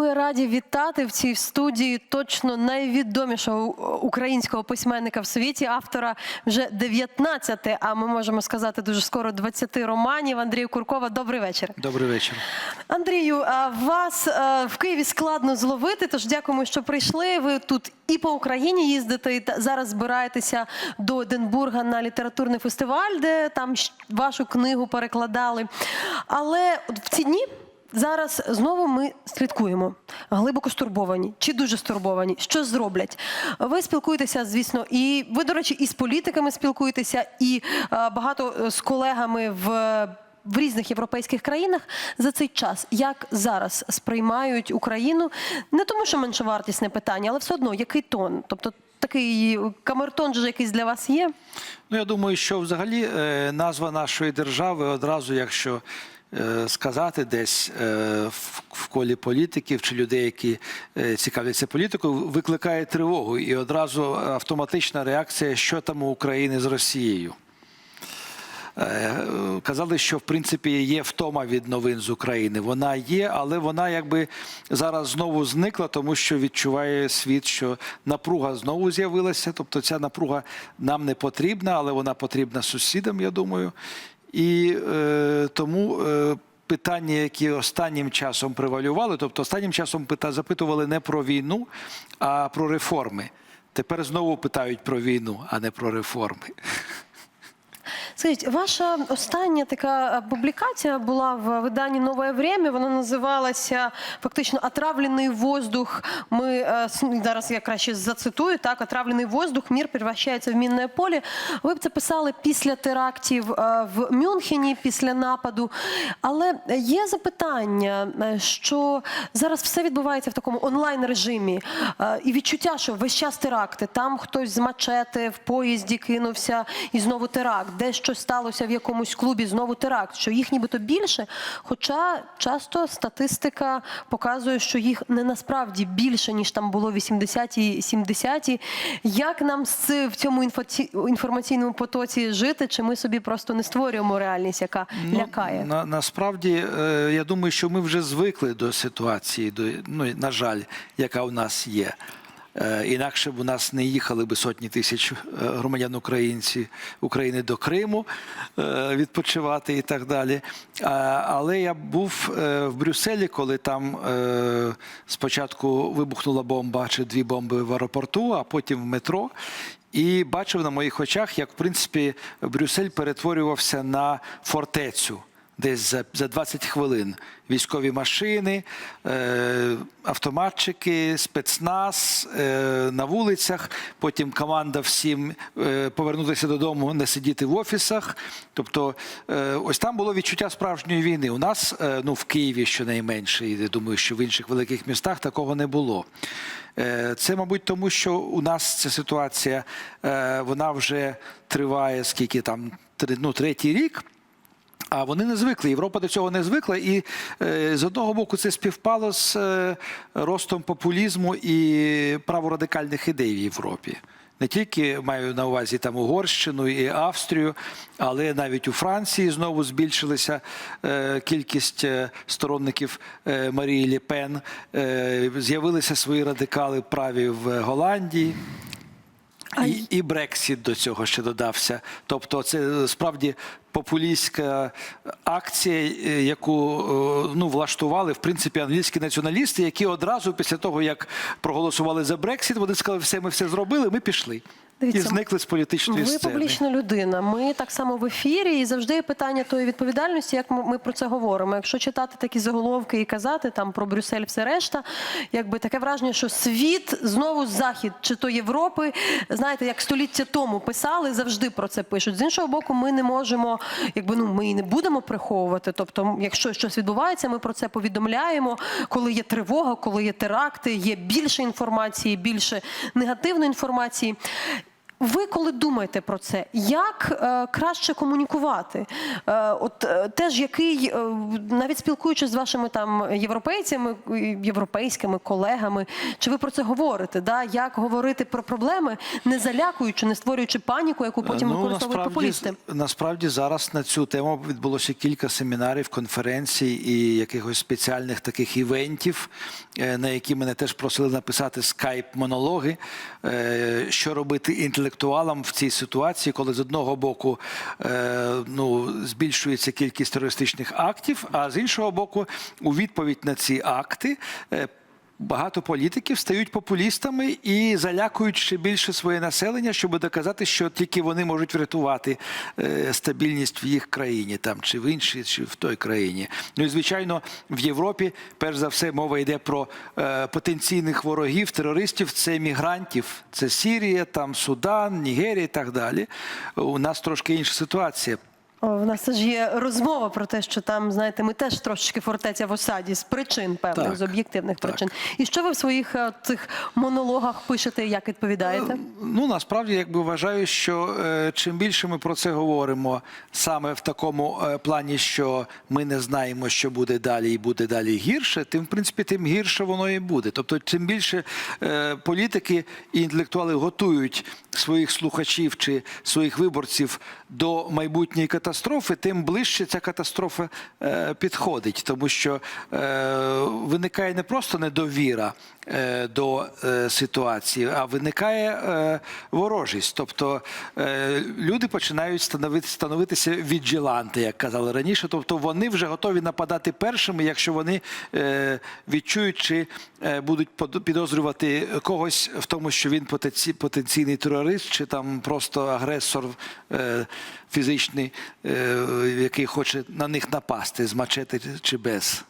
ми раді вітати в цій студії точно найвідомішого українського письменника в світі, автора вже 19, а ми можемо сказати дуже скоро 20 романів. Андрію Куркова. Добрий вечір. Добрий вечір. Андрію, вас е, в Києві складно зловити, тож дякуємо, що прийшли. Ви тут і по Україні їздите, і зараз збираєтеся до Единбурга на літературний фестиваль, де там вашу книгу перекладали. Але в ці дні. Зараз знову ми слідкуємо, глибоко стурбовані чи дуже стурбовані. Що зроблять? Ви спілкуєтеся, звісно, і ви, до речі, і з політиками спілкуєтеся, і е, багато е, з колегами в в різних європейських країнах за цей час, як зараз сприймають Україну, не тому, що меншовартісне питання, але все одно який тон? Тобто такий камертон же якийсь для вас є? Ну я думаю, що взагалі е, назва нашої держави одразу, якщо сказати десь е, в, колі політиків чи людей, які е, цікавляться політикою, викликає тривогу і одразу автоматична реакція, що там у України з Росією. Е, Казали, що в принципі є втома від новин з України. Вона є, але вона якби зараз знову зникла, тому що відчуває світ, що напруга знову з'явилася. Тобто ця напруга нам не потрібна, але вона потрібна сусідам, я думаю. І е, тому. Е, Питання, які останнім часом превалювали, тобто останнім часом пита запитували не про війну, а про реформи. Тепер знову питають про війну, а не про реформи. Скажіть, ваша остання така е, публікація була в виданні Нове Время. Вона називалася фактично Отравлений воздух. Ми е, зараз я краще зацитую так: Отравлений воздух, мір превращається в мінне поле. Ви б це писали після терактів е, в Мюнхені, після нападу. Але є запитання, що зараз все відбувається в такому онлайн режимі, і відчуття, що весь час теракти. Там хтось з мачети в поїзді кинувся і знову теракт. Де щось сталося в якомусь клубі, знову теракт. Що їх нібито більше. Хоча часто статистика показує, що їх не насправді більше ніж там було в 80-ті, 70-ті. Як нам в цьому інформаційному потоці жити? Чи ми собі просто не створюємо реальність, яка лякає? Ну, На, насправді, е, я думаю, що ми вже звикли до ситуації, до, ну, на жаль, яка у нас є. Е, Інакше б у нас не їхали би сотні тисяч е, громадян українці України до Криму е, відпочивати і так далі. Але я був в Брюсселі, коли там спочатку вибухнула бомба чи дві бомби в аеропорту, а потім в метро. І бачив на моїх очах, як в принципі Брюссель перетворювався на фортецю. Десь за, за 20 хвилин військові машини, е, автоматчики, спецназ е, на вулицях. Потім команда всім е, повернутися додому, не сидіти в офісах. Тобто, е, ось там було відчуття справжньої війни. У нас, е, ну в Києві щонайменше, і думаю, що в інших великих містах такого не було. Е, Це, мабуть, тому що у нас ця ситуація е, вона вже триває скільки там ну, третій рік. А вони не звикли. Європа до цього не звикла, і е, з одного боку це співпало з е, ростом популізму і праворадикальних ідей в Європі. Не тільки маю на увазі там Угорщину і Австрію, але навіть у Франції знову збільшилася е, кількість сторонників Марії Лі Пен. Е, з'явилися свої радикали праві в Голландії. А І, і Брексіт до цього ще додався. Тобто, це е, справді популістська акція, е, яку е, ну, влаштували в принципі англійські націоналісти, які одразу після того, як проголосували за Брексіт, вони сказали, все, ми все зробили, ми пішли. Дивіться, і зникли з політичної Ви сцени. публічна людина. Ми так само в ефірі, і завжди є питання тої відповідальності, як ми, ми про це говоримо. Якщо читати такі заголовки і казати там про Брюссель, все решта, якби таке враження, що світ знову захід чи то Європи, знаєте, як століття тому писали, завжди про це пишуть. З іншого боку, ми не можемо, якби ну ми і не будемо приховувати. Тобто, якщо щось відбувається, ми про це повідомляємо. Коли є тривога, коли є теракти, є більше інформації, більше негативної інформації. Ви коли думаєте про це, як е, краще комунікувати? Е, от е, теж який, е, навіть спілкуючись з вашими там європейцями, е, європейськими колегами, чи ви про це говорите? Да? Як говорити про проблеми, не залякуючи, не створюючи паніку, яку потім Ну, використовують популісти? Насправді зараз на цю тему відбулося кілька семінарів, конференцій і якихось спеціальних таких івентів, е, на які мене теж просили написати скайп-монологи, е, що робити інтелектуалам в цій ситуації, коли з одного боку е, ну, збільшується кількість терористичних актів, а з іншого боку, у відповідь на ці акти. Багато політиків стають популістами і залякують ще більше своє населення, щоб доказати, що тільки вони можуть врятувати е, стабільність в їх країні, там чи в іншій, чи в той країні. Ну і звичайно, в Європі, перш за все, мова йде про е, потенційних ворогів, терористів. Це мігрантів, це Сірія, там Судан, Нігерія і так далі. У нас трошки інша ситуація. В нас теж є розмова про те, що там, знаєте, ми теж трошечки фортеця в осаді з причин певних, Так, з об'єктивних так. причин. І що ви в своїх е, цих монологах пишете, як відповідаєте? Ну насправді якби вважаю, що е, чим більше ми про це говоримо саме в такому е, плані, що ми не знаємо, що буде далі, і буде далі гірше, тим в принципі тим гірше воно і буде. Тобто, чим більше е, політики і інтелектуали готують своїх слухачів чи своїх виборців до майбутньої катастрофи, тим ближче ця катастрофа е, підходить, тому що е, виникає не просто недовіра до е, ситуації, а виникає е, ворожість. Тобто е, люди починають становити, становитися віджиланти, як казали раніше. Тобто вони вже готові нападати першими, якщо вони е, відчують чи е, будуть підозрювати когось в тому, що він потенці- потенційний терорист, чи там просто агресор е, фізичний, е, який хоче на них напасти з мачети чи без.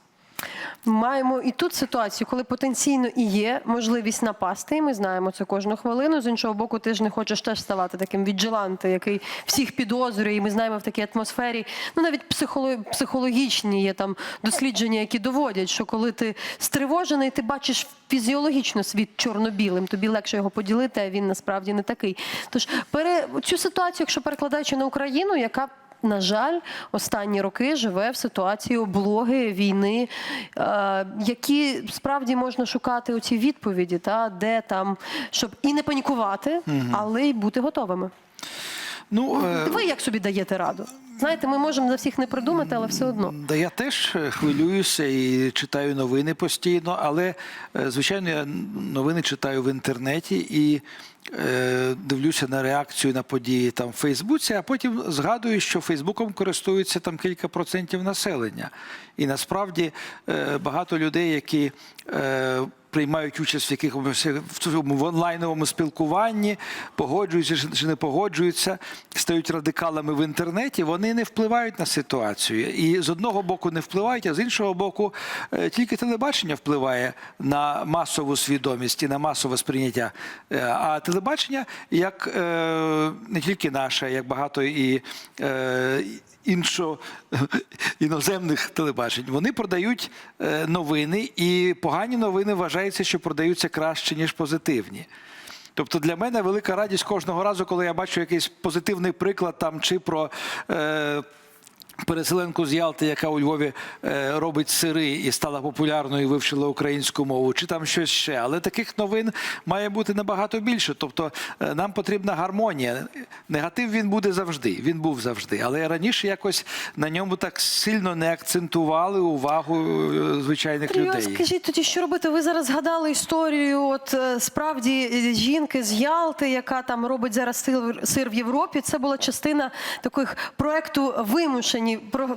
Маємо і тут ситуацію, коли потенційно і є можливість напасти, і ми знаємо це кожну хвилину. З іншого боку, ти ж не хочеш теж ставати таким віджиланти, який всіх підозрює. І ми знаємо в такій атмосфері. Ну навіть психоло- психологічні є там дослідження, які доводять, що коли ти стривожений, ти бачиш фізіологічно світ чорно-білим, тобі легше його поділити, а він насправді не такий. Тож пере цю ситуацію, якщо перекладаючи на Україну, яка на жаль, останні роки живе в ситуації облоги війни, е, які справді можна шукати оці відповіді, та де там, щоб і не панікувати, але й бути готовими. Ну, е, Ви як собі даєте раду? Знаєте, ми можемо за всіх не придумати, але все одно. Да я теж е, хвилююся і читаю новини постійно, але звичайно я новини читаю в інтернеті і дивлюся на реакцію на події там в Фейсбуці, а потім згадую, що Фейсбуком користуються там кілька процентів населення. І насправді е, багато людей, які е, приймають участь в якихось в цьому онлайновому спілкуванні, погоджуються чи- не погоджуються, стають радикалами в інтернеті, вони не впливають на ситуацію. І з одного боку не впливають, а з іншого боку, е, тільки телебачення впливає на масову свідомість і на масове сприйняття. Е, А телебачення, як е, не тільки наше, як багато і. е, Іншо іноземних телебачень вони продають е, новини, і погані новини вважається, що продаються краще ніж позитивні. Тобто для мене велика радість кожного разу, коли я бачу якийсь позитивний приклад там чи про. Е, Переселенку з Ялти, яка у Львові е, робить сири і стала популярною, і вивчила українську мову, чи там щось ще. Але таких новин має бути набагато більше. Тобто е, нам потрібна гармонія. Негатив він буде завжди, він був завжди. Але раніше якось на ньому так сильно не акцентували увагу е, звичайних Тріо, людей. скажіть тоді, що робити? Ви зараз згадали історію, от справді жінки з Ялти, яка там робить зараз сир в Європі. Це була частина таких проекту вимушені про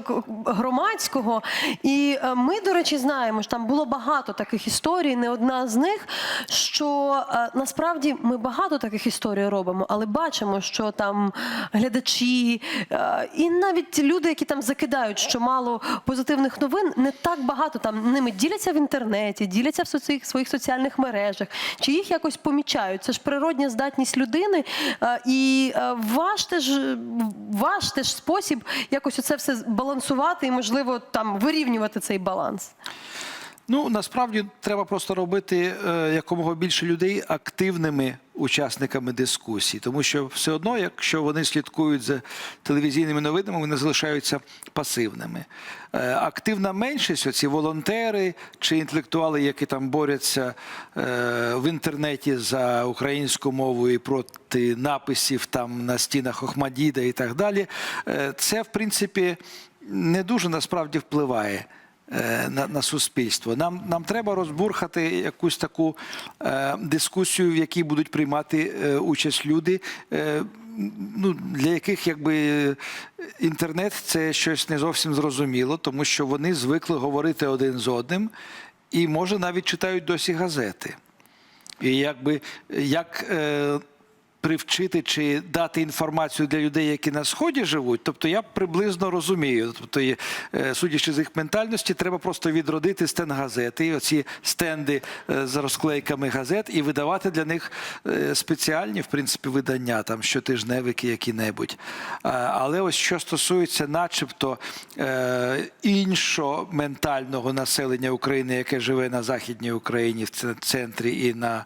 громадського. І е, ми, до речі, знаємо, що там було багато таких історій. Не одна з них, що е, насправді ми багато таких історій робимо, але бачимо, що там глядачі е, і навіть люди, які там закидають, що мало позитивних новин, не так багато там ними діляться в інтернеті, діляться в соці... своїх соціальних мережах, чи їх якось помічають. Це ж природня здатність людини, і ваш теж ваш теж спосіб якось оце все балансувати і, можливо, там вирівнювати цей баланс. Ну насправді треба просто робити е, якомога більше людей активними учасниками дискусій, тому що все одно, якщо вони слідкують за телевізійними новинами, вони залишаються пасивними. Е, активна меншість, оці волонтери чи інтелектуали, які там борються е, в інтернеті за українську мову і проти написів там на стінах Охмадіда і так далі, це в принципі не дуже насправді впливає на, на суспільство. Нам, нам треба розбурхати якусь таку е, дискусію, в якій будуть приймати е, участь люди. Е, Ну, для яких якби інтернет це щось не зовсім зрозуміло, тому що вони звикли говорити один з одним і може навіть читають досі газети. І якби як е, привчити чи дати інформацію для людей, які на сході живуть, тобто я приблизно розумію. Тобто, е, судячи з їх ментальності, треба просто відродити стенгазети, оці стенди е, з розклейками газет, і видавати для них е, спеціальні, в принципі, видання, там щотижневики які-небудь. Але ось що стосується, начебто, іншого ментального населення України, яке живе на Західній Україні, в центрі і на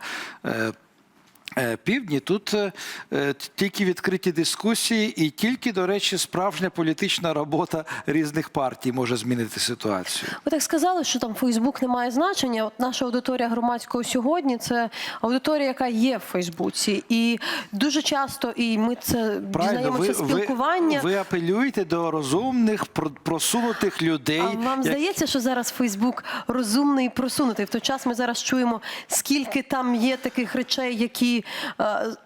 півдні, тут е, е, тільки відкриті дискусії, і тільки, до речі, справжня політична робота різних партій може змінити ситуацію. Ви так сказали, що там Фейсбук не має значення. От наша аудиторія громадського сьогодні це аудиторія, яка є в Фейсбуці. І дуже часто, і ми це дізнаємося спілкування. ви, ви апелюєте до розумних, просунутих людей. А вам як- здається, що зараз Фейсбук розумний і просунутий? В той час ми зараз чуємо, скільки там є таких речей, які е,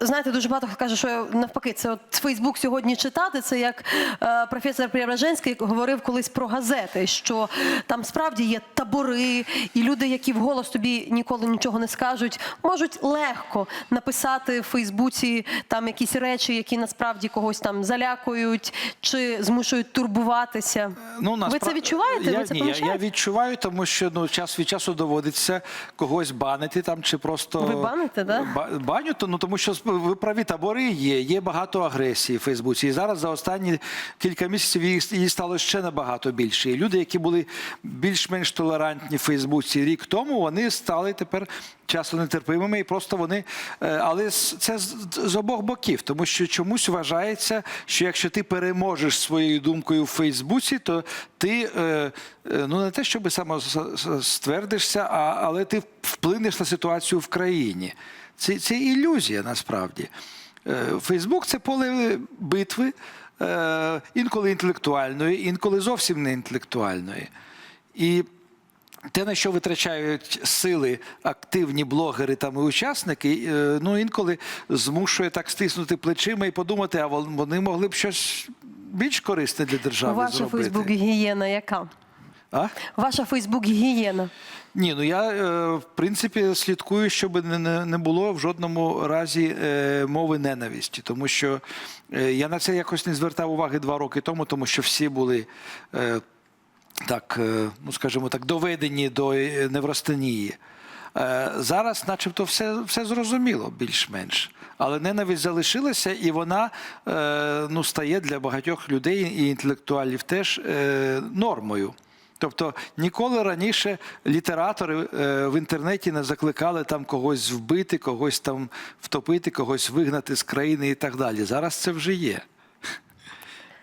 знаєте, дуже багато хто каже, що навпаки, це от Фейсбук сьогодні читати. Це як е, професор Преображенський говорив колись про газети, що там справді є табори, і люди, які вголос тобі ніколи нічого не скажуть, можуть легко написати в Фейсбуці там якісь речі, які насправді когось там залякують чи змушують турбуватися. Ну, Ви це відчуваєте? Я, Ви це ні, я, я відчуваю, тому що ну, час від часу доводиться когось банити там чи просто. Ви баните, да? Ба- Баню, то, ну, тому що ви праві табори є, є багато агресії в Фейсбуці. І зараз за останні кілька місяців її стало ще набагато більше. І люди, які були більш-менш толерантні в Фейсбуці рік тому, вони стали тепер часто нетерпимими, і просто вони. е, Але це з, обох боків, тому що чомусь вважається, що якщо ти переможеш своєю думкою в Фейсбуці, то ти е, е, ну не те, щоб самоствердишся, а, але ти вплинеш на ситуацію в країні. Це, це ілюзія насправді. Е, Фейсбук це поле битви, е, інколи інтелектуальної, інколи зовсім не інтелектуальної. І те, на що витрачають сили активні блогери там і учасники, е, ну інколи змушує так стиснути плечима і подумати, а вони могли б щось більш корисне для держави Ваша зробити. Фейсбук гігієна яка? А? Ваша Фейсбук гігієна. Ні, ну я е, в принципі слідкую, щоб не, було в жодному разі е, мови ненависті, тому що е, я на це якось не звертав уваги два роки тому, тому що всі були. Так, ну скажімо так, доведені до невростенії. Зараз, начебто, все, все зрозуміло більш-менш. Але ненависть залишилася, і вона ну, стає для багатьох людей і інтелектуалів теж нормою. Тобто ніколи раніше літератори е, в інтернеті не закликали там когось вбити, когось там втопити, когось вигнати з країни і так далі. Зараз це вже є.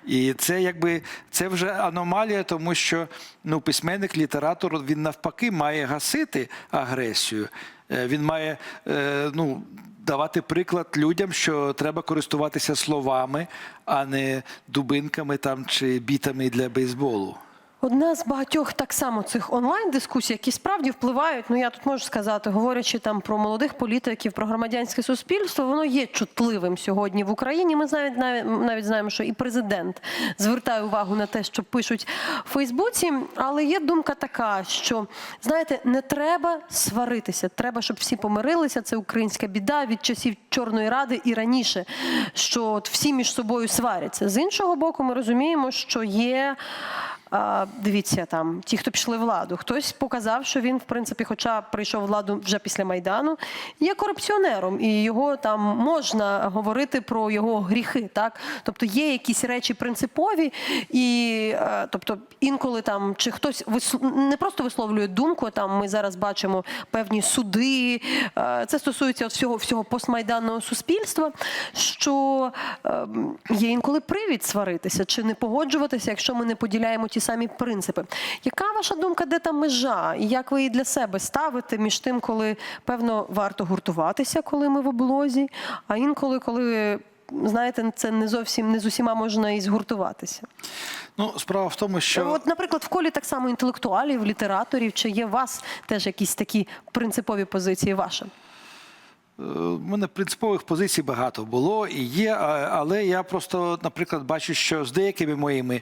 І це якби це вже аномалія, тому що ну, письменник, літератор він навпаки має гасити агресію. Е, Він має е, ну, давати приклад людям, що треба користуватися словами, а не дубинками там чи бітами для бейсболу. Одна з багатьох так само цих онлайн-дискусій, які справді впливають. Ну я тут можу сказати, говорячи там про молодих політиків, про громадянське суспільство, воно є чутливим сьогодні в Україні. Ми навіть навіть, навіть знаємо, що і президент звертає увагу на те, що пишуть в Фейсбуці. Але є думка така, що знаєте, не треба сваритися. Треба, щоб всі помирилися. Це українська біда від часів Чорної Ради і раніше, що от всі між собою сваряться. З іншого боку, ми розуміємо, що є а, дивіться, там ті, хто пішли владу, хтось показав, що він, в принципі, хоча прийшов владу вже після майдану, є корупціонером, і його там можна говорити про його гріхи. Так, тобто є якісь речі принципові, і е, тобто інколи там чи хтось вис- не просто висловлює думку. Там ми зараз бачимо певні суди. е, Це стосується от всього всього постмайданного суспільства. Що ем, є інколи привід сваритися чи не погоджуватися, якщо ми не поділяємо ті самі принципи. Яка ваша думка, де та межа? І як ви її для себе ставите між тим, коли певно варто гуртуватися, коли ми в облозі, а інколи, коли знаєте, це не зовсім не з усіма можна і згуртуватися? Ну, справа в тому, що От, наприклад, в колі так само інтелектуалів, літераторів, чи є у вас теж якісь такі принципові позиції ваші? Е, У мене принципових позицій багато було і є, але я просто, наприклад, бачу, що з деякими моїми е,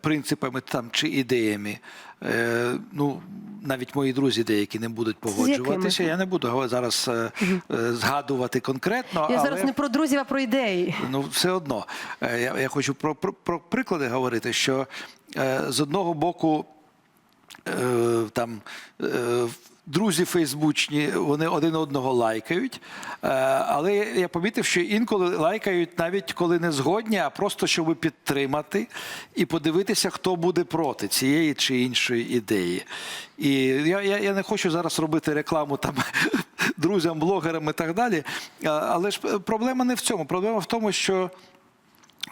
принципами там чи ідеями, е, ну навіть мої друзі деякі не будуть погоджуватися. Я не буду зараз е, е, згадувати конкретно. Я але... зараз не про друзів, а про ідеї. Ну, все одно. Е, Я, я хочу про, про, про приклади говорити, що е, з одного боку е, там. Друзі фейсбучні, вони один одного лайкають. Е, Але я помітив, що інколи лайкають навіть коли не згодні, а просто щоб підтримати і подивитися, хто буде проти цієї чи іншої ідеї. І я, я, я не хочу зараз робити рекламу там друзям, блогерам і так далі. Але ж проблема не в цьому. Проблема в тому, що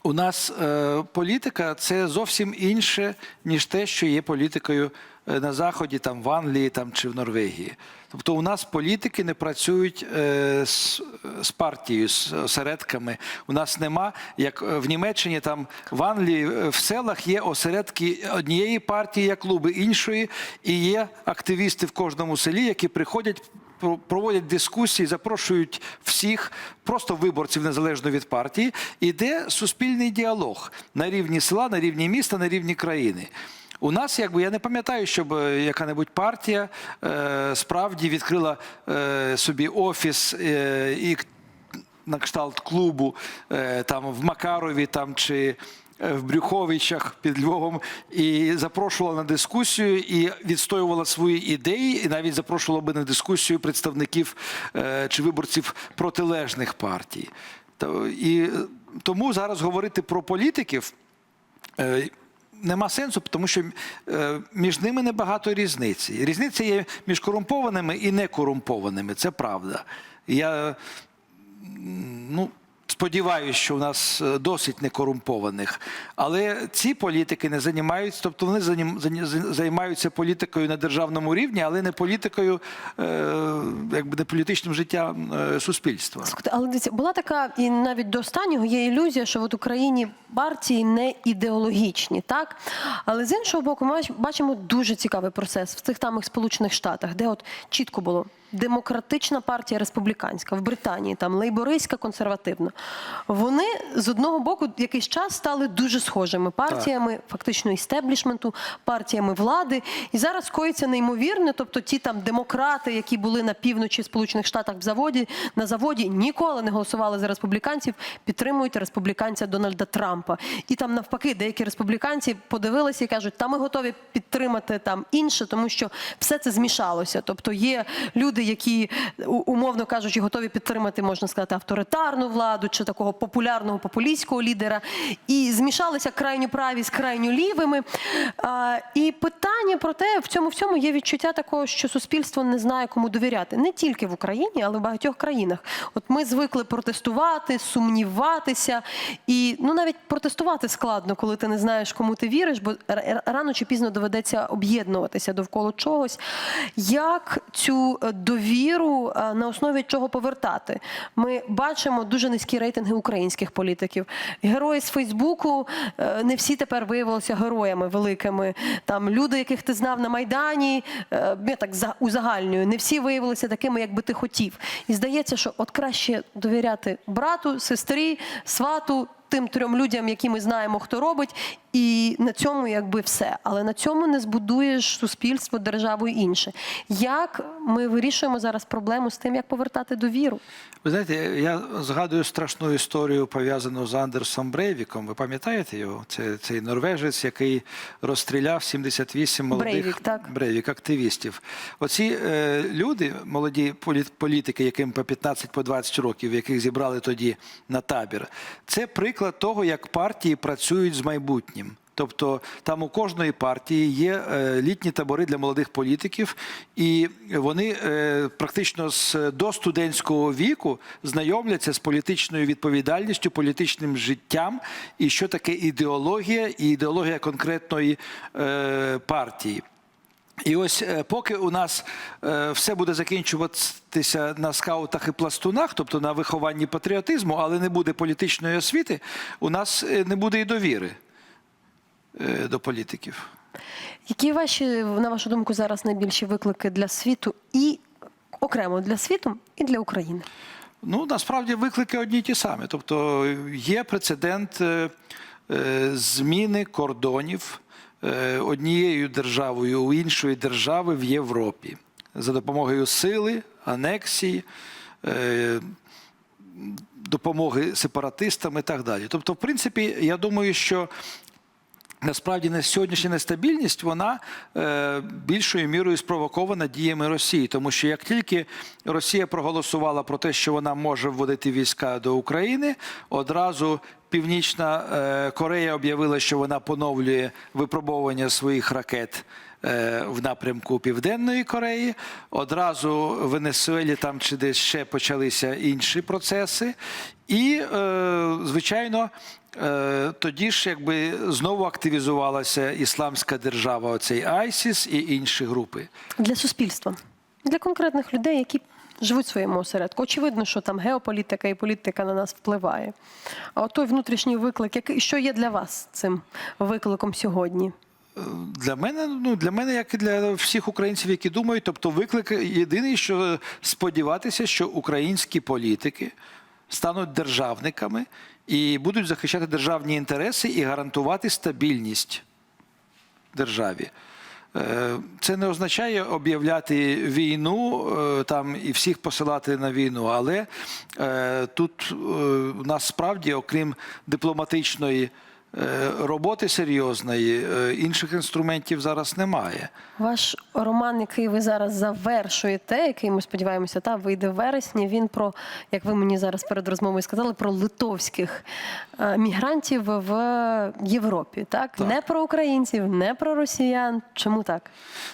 у нас е, політика це зовсім інше, ніж те, що є політикою на Заході, там в Англії там, чи в Норвегії. Тобто у нас політики не працюють е, з, з партією, з осередками. У нас нема, як е, в Німеччині, там в Англії, е, в селах є осередки однієї партії, є клуби іншої, і є активісти в кожному селі, які приходять проводять дискусії, запрошують всіх, просто виборців незалежно від партії. Іде суспільний діалог на рівні села, на рівні міста, на рівні країни. У нас, якби я не пам'ятаю, щоб е, яка-небудь партія е, справді відкрила е, собі офіс е, і на кшталт клубу е, там в Макарові там чи е, в Брюховичах під Львовом і запрошувала на дискусію і відстоювала свої ідеї, і навіть запрошувала би на дискусію представників е, чи виборців протилежних партій. І тому зараз говорити про політиків. Нема сенсу, тому що е, між ними небагато різниці. Різниця є між корумпованими і некорумпованими, це правда. Я ну, сподіваюся, що у нас е, досить некорумпованих. Але ці політики не займаються, тобто вони займаються політикою на державному рівні, але не політикою, е, якби не політичним життям е, суспільства. Але дивіться, була така, і навіть до останнього є ілюзія, що в Україні партії не ідеологічні, так? Але з іншого боку, ми бачимо дуже цікавий процес в цих самих Сполучених Штатах, де от чітко було демократична партія республіканська, в Британії там лейбористська консервативна. Вони з одного боку якийсь час стали дуже схожими партіями, фактично істеблішменту, партіями влади. І зараз коїться неймовірне, тобто ті там демократи, які були на півночі Сполучених Штатах в заводі, на заводі ніколи не голосували за республіканців, підтримують республіканця Дональда Трампа. І там навпаки, деякі республіканці подивилися і кажуть, та ми готові підтримати там інше, тому що все це змішалося. Тобто є люди, які умовно кажучи, готові підтримати, можна сказати, авторитарну владу чи такого популярного популістського лідера. І змішалися крайньо праві з крайньо лівими. І питання про те, в цьому всьому є відчуття такого, що суспільство не знає, кому довіряти. Не тільки в Україні, але в багатьох країнах. От ми звикли протестувати, сумніватися. І ну навіть протестувати складно, коли ти не знаєш, кому ти віриш, бо рано чи пізно доведеться об'єднуватися довкола чогось. Як цю е, довіру е, на основі чого повертати? Ми бачимо дуже низькі рейтинги українських політиків. Герої з Фейсбуку е, не всі тепер виявилися героями великими. Там люди, яких ти знав на майдані, е, я так узагальнюю, не всі виявилися такими, як би ти хотів. І здається, що от краще довіряти брату, сестрі, свату. Тим трьом людям, які ми знаємо, хто робить, І на цьому якби все. Але на цьому не збудуєш суспільство, державу і інше. Як ми вирішуємо зараз проблему з тим, як повертати довіру? Ви знаєте, я згадую страшну історію, пов'язану з Андерсом Брейвіком. Ви пам'ятаєте його? Це цей норвежець, який розстріляв 78 молодих Брейвік, так. Брейвік, активістів. Оці е, люди, молоді полі- політики, яким по 15 по 20 років, яких зібрали тоді на табір, це приклад того, як партії працюють з майбутнім. Тобто там у кожної партії є е, літні табори для молодих політиків, і вони е, практично з до студентського віку знайомляться з політичною відповідальністю, політичним життям, і що таке ідеологія і ідеологія конкретної е, партії. І ось поки у нас все буде закінчуватися на скаутах і пластунах, тобто на вихованні патріотизму, але не буде політичної освіти, у нас не буде і довіри до політиків. Які ваші, на вашу думку, зараз найбільші виклики для світу і окремо для світу і для України? Ну, насправді виклики одні й ті самі. Тобто є прецедент е, е, зміни кордонів е, однією державою у іншої держави в Європі за допомогою сили, анексії. е, Допомоги сепаратистам і так далі. Тобто, в принципі, я думаю, що Насправді на сьогоднішня нестабільність вона е, більшою мірою спровокована діями Росії, тому що як тільки Росія проголосувала про те, що вона може вводити війська до України, одразу Північна е, Корея об'явила, що вона поновлює випробовування своїх ракет. е, В напрямку Південної Кореї одразу в Венесуелі там чи десь ще почалися інші процеси, і е, звичайно, Е, тоді ж якби знову активізувалася ісламська держава, оцей ISIS і інші групи. Для суспільства, для конкретних людей, які живуть в своєму осередку. Очевидно, що там геополітика і політика на нас впливає. А от той внутрішній виклик, який що є для вас цим викликом сьогодні? Для мене, ну для мене, як і для всіх українців, які думають, тобто виклик єдиний, що сподіватися, що українські політики стануть державниками і будуть захищати державні інтереси і гарантувати стабільність державі. Е, Це не означає об'являти війну е, там і всіх посилати на війну, але е, тут у нас справді, окрім дипломатичної роботи серйозної, е, інших інструментів зараз немає. Ваш роман, який ви зараз завершуєте, який ми сподіваємося, та вийде в вересні. Він про, як ви мені зараз перед розмовою сказали, про литовських е, мігрантів в Європі. Так? Так. не про українців, не про росіян. Чому так?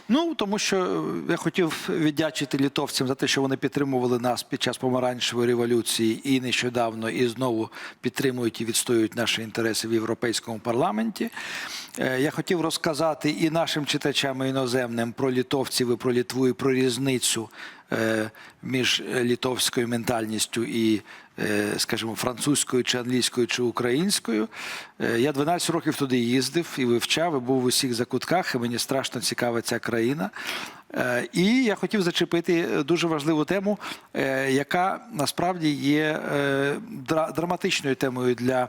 Ну тому що е, я хотів віддячити літовцям за те, що вони підтримували нас під час помаранчевої революції і нещодавно і знову підтримують і відстоюють наші інтереси в європейському парламенті. Е, Я хотів розказати і нашим читачам і іноземним про літовців і про Літву, і про різницю е, між літовською ментальністю і, е, скажімо, французькою чи англійською чи українською. Я 12 років туди їздив і вивчав, і був у всіх закутках, і мені страшно цікава ця країна. І я хотів зачепити дуже важливу тему, яка насправді є драматичною темою для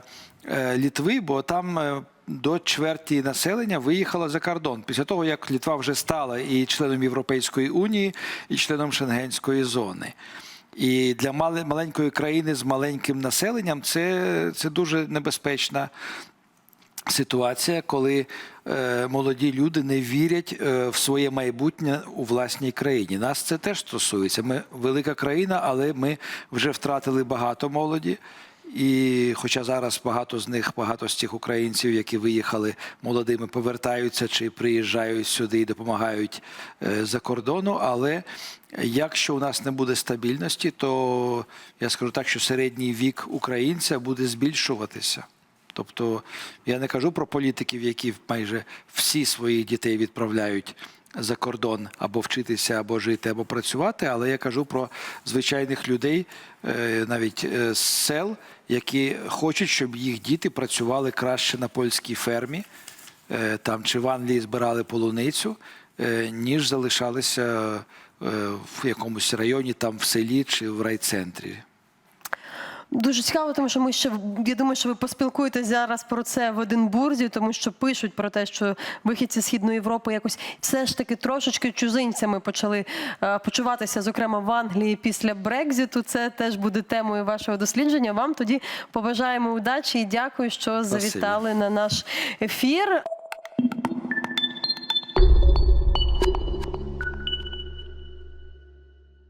Літви, бо там е, до чверті населення виїхало за кордон після того, як Літва вже стала і членом Європейської унії, і членом Шенгенської зони. І для маленької країни з маленьким населенням це, це дуже небезпечна ситуація, коли е, молоді люди не вірять е, в своє майбутнє у власній країні. Нас це теж стосується. Ми велика країна, але ми вже втратили багато молоді. І хоча зараз багато з них, багато з цих українців, які виїхали молодими, повертаються чи приїжджають сюди і допомагають е, за кордону. Але якщо у нас не буде стабільності, то я скажу так, що середній вік українця буде збільшуватися. Тобто я не кажу про політиків, які майже всі своїх дітей відправляють за кордон або вчитися, або жити, або працювати, але я кажу про звичайних людей, е, навіть е, з сел, які хочуть, щоб їх діти працювали краще на польській фермі, е, там чи в Англії збирали полуницю, е, ніж залишалися е, в якомусь районі, там в селі чи в райцентрі. Дуже цікаво, тому що ми ще я думаю, що ви поспілкуєтесь зараз про це в Единбурзі, тому що пишуть про те, що вихідці східної Європи якось все ж таки трошечки чужинцями почали е, почуватися, зокрема в Англії після Брекзиту. Це теж буде темою вашого дослідження. Вам тоді побажаємо удачі і дякую, що завітали на наш ефір.